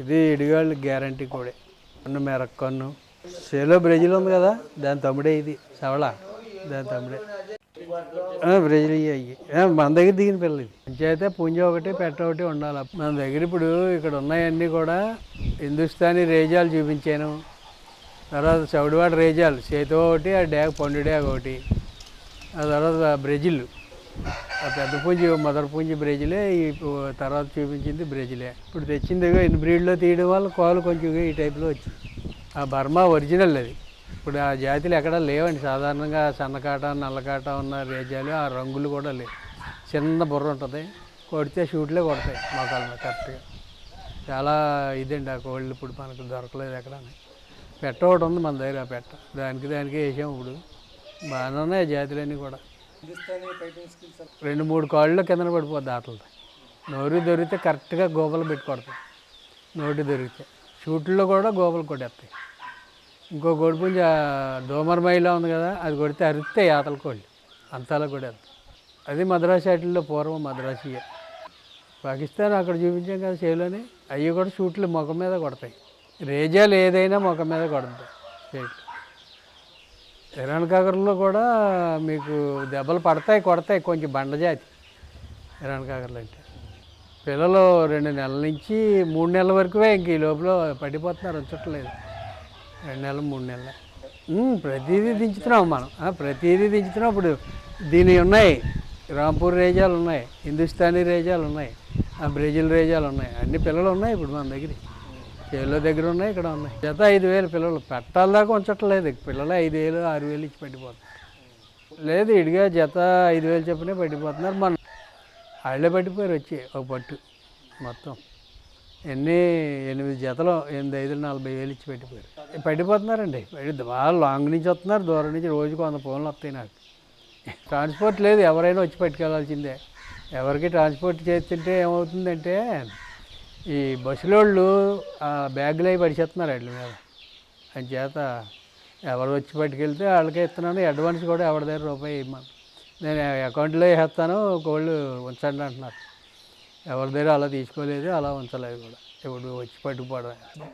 ఇది ఇడిగాళ్ళు గ్యారంటీ కూడా. కన్ను మెరక్కన్ను చేలో సేలో బ్రెజిల్ ఉంది కదా దాని తమ్ముడే ఇది. సవళ దాని తమ్ముడే. బ్రెజిల్ అయ్యి మన దగ్గర దిగిన పిల్లలు ఇది. పంచాయితే పుంజ ఒకటి పెట్ట ఒకటి ఉండాలి. మన దగ్గర ఇప్పుడు ఇక్కడ ఉన్నాయన్నీ కూడా హిందుస్థానీ రేజాలు చూపించాను. తర్వాత చౌడివాడ రేజాలు చేతో ఒకటి ఆ డ్యాగ్ పండు డ్యాగ్ ఒకటి. ఆ తర్వాత బ్రెజిల్. పెద్ద పుంజి మదర్ పుంజి బ్రెజిలే ఈ తర్వాత చూపించింది బ్రెజిలే ఇప్పుడు తెచ్చింది ఇన్ని బ్రీడ్లో తీయడం వల్ల కోలు కొంచెం ఈ టైప్లో వచ్చింది. ఆ బర్మా ఒరిజినల్ అది. ఇప్పుడు ఆ జాతులు ఎక్కడా లేవండి. సాధారణంగా సన్నకాట నల్లకాట ఉన్న రేజాలు ఆ రంగులు కూడా లేవు. చిన్న బుర్ర ఉంటుంది. కొడితే షూట్లే కొడతాయి మాకు కరెక్ట్గా. చాలా ఇదండి ఆ కోళ్ళు ఇప్పుడు మనకు దొరకలేదు ఎక్కడ పెట్ట ఒకటి ఉంది మన దగ్గర ఆ పెట్ట. దానికి దానికి వేసాం ఇప్పుడు. బాగానే ఉన్నాయి ఆ జాతులన్నీ కూడా. రెండు మూడు కాళ్ళు కింద పడిపోద్ది ఆటలతో నోరు దొరికితే కరెక్ట్గా గోపలు పెట్టి కొడతాయి. నోటి దొరికితే. షూట్లో కూడా గోపలు కొట్టేస్తాయి. ఇంకో కోడిపుంజ డోమర్ మైలా ఉంది కదా అది కొడితే అరిస్తే ఆతల కోళ్ళు. అంతలా కొడేస్తాయి అది మద్రాసు ఆటల్లో పూర్వం మద్రాసియే పాకిస్తాన్ అక్కడ చూపించాం కదా చేలోని అవి కూడా షూట్లు ముఖం మీద కొడతాయి. రేజాలు ఏదైనా ముఖం మీద కొడతాయి షేట్లు ఇరాన్ కాకరలో కూడా మీకు దెబ్బలు పడతాయి కొడతాయి కొంచెం బండజాతి ఇరాన్ కాకరలు అంటే. పిల్లలు రెండు నెలల నుంచి మూడు నెలల వరకువే ఇంక ఈ లోపల పడిపోతున్నారు ఉంచట్లేదు రెండు నెలలు మూడు నెలలు. ప్రతిదీ దించుతున్నాం మనం. ప్రతిదీ దించుతున్నాం. ఇప్పుడు దీని ఉన్నాయి. రాంపూర్ రేజాలు ఉన్నాయి హిందుస్థానీ రేజాలు ఉన్నాయి ఆ బ్రెజిల్ రేజాలు ఉన్నాయి అన్ని పిల్లలు ఉన్నాయి ఇప్పుడు మన దగ్గర. చేలో దగ్గర ఉన్నాయి ఇక్కడ ఉన్నాయి. జత ఐదు వేలు పిల్లలు. పెట్టాల దాకా ఉంచట్లేదు పిల్లలు ఐదు వేలు ఆరు వేలు ఇచ్చి పట్టిపోతున్నారు. లేదు ఇడిగా జత ఐదు వేలు చెప్పినే పట్టిపోతున్నారు. మన వాళ్ళే పట్టిపోయారు వచ్చి ఒక పట్టు మొత్తం. ఎన్ని ఎనిమిది జతలు ఎనిమిది ఐదు నలభై వేలు ఇచ్చి పెట్టిపోయారు. పడిపోతున్నారండి వాళ్ళు లాంగ్ నుంచి వస్తున్నారు దూరం నుంచి రోజుకు వంద ఫోన్లు వస్తాయి నాకు. ట్రాన్స్పోర్ట్ లేదు. ఎవరైనా వచ్చి పట్టుకెళ్ళాల్సిందే. ఎవరికి ట్రాన్స్పోర్ట్ చేస్తుంటే ఏమవుతుందంటే ఈ బస్సులోళ్ళు బ్యాగులు అవి పడిచేస్తున్నారు వాటి మీద అని చేత ఎవరు వచ్చి పట్టుకెళ్తే వాళ్ళకే ఇస్తున్నాను అడ్వాన్స్ కూడా ఎవరి దగ్గర రూపాయి ఇవ్వమని నేను అకౌంట్లో వేస్తాను కోళ్ళు ఉంచండి అంటున్నారు. ఎవరి దగ్గర అలా తీసుకోలేదు అలా ఉంచలేదు కూడా. ఇప్పుడు వచ్చి పట్టుకుపోవడం